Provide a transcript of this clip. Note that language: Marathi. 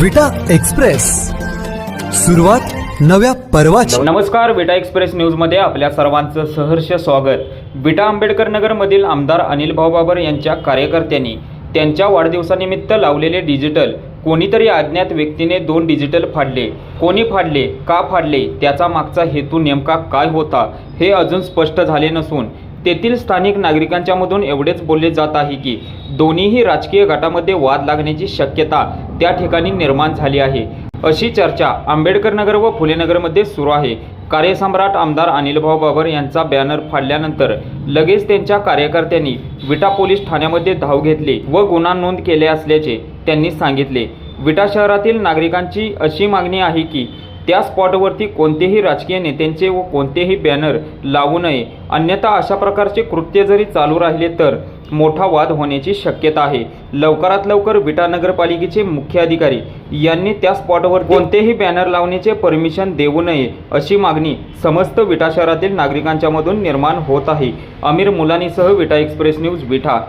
विटा एक्सप्रेस. सुरुवात नव्या पर्वाची. नमस्कार विटा एक्सप्रेस न्यूजमध्ये आपल्या सर्वांचं सहर्ष स्वागत. विटा आंबेडकर नगरमधील आमदार अनिल भाऊ बाबर यांच्या कार्यकर्त्यांनी त्यांच्या वाढदिवसानिमित्त लावलेले डिजिटल कोणीतरी अज्ञात व्यक्तीने दोन डिजिटल फाडले. कोणी फाडले का फाडले त्याचा मागचा हेतू नेमका काय होता हे अजून स्पष्ट झाले नसून तेथील स्थानिक नागरिकांच्या मधून एवढेच बोलले जात आहे की दोन्हीही राजकीय गटामध्ये वाद लागण्याची शक्यता त्या ठिकाणी निर्माण झाली आहे. अशी चर्चा आंबेडकर नगर व फुलेनगरमध्ये सुरू आहे. कार्यसम्राट आमदार अनिलभाऊ बाबर यांचा बॅनर फाडल्यानंतर लगेच त्यांच्या कार्यकर्त्यांनी विटा पोलीस ठाण्यामध्ये धाव घेतली व गुन्हा नोंद केले असल्याचे त्यांनी सांगितले. विटा शहरातील नागरिकांची अशी मागणी आहे की त्या स्पॉटवरती कोणतेही राजकीय नेत्यांचे व कोणतेही बॅनर लावू नये. अन्यथा अशा प्रकारचे कृत्य जरी चालू राहिले तर मोठा वाद होण्याची शक्यता आहे. लवकरात लवकर विटा नगरपालिकेचे मुख्य अधिकारी यांनी त्या स्पॉटवर कोणतेही बॅनर लावण्याचे परमिशन देऊ नये अशी मागणी समस्त विटा शहरातील नागरिकांच्या मधून निर्माण होत आहे. आमिर मुलानीसह विटा एक्सप्रेस न्यूज विटा.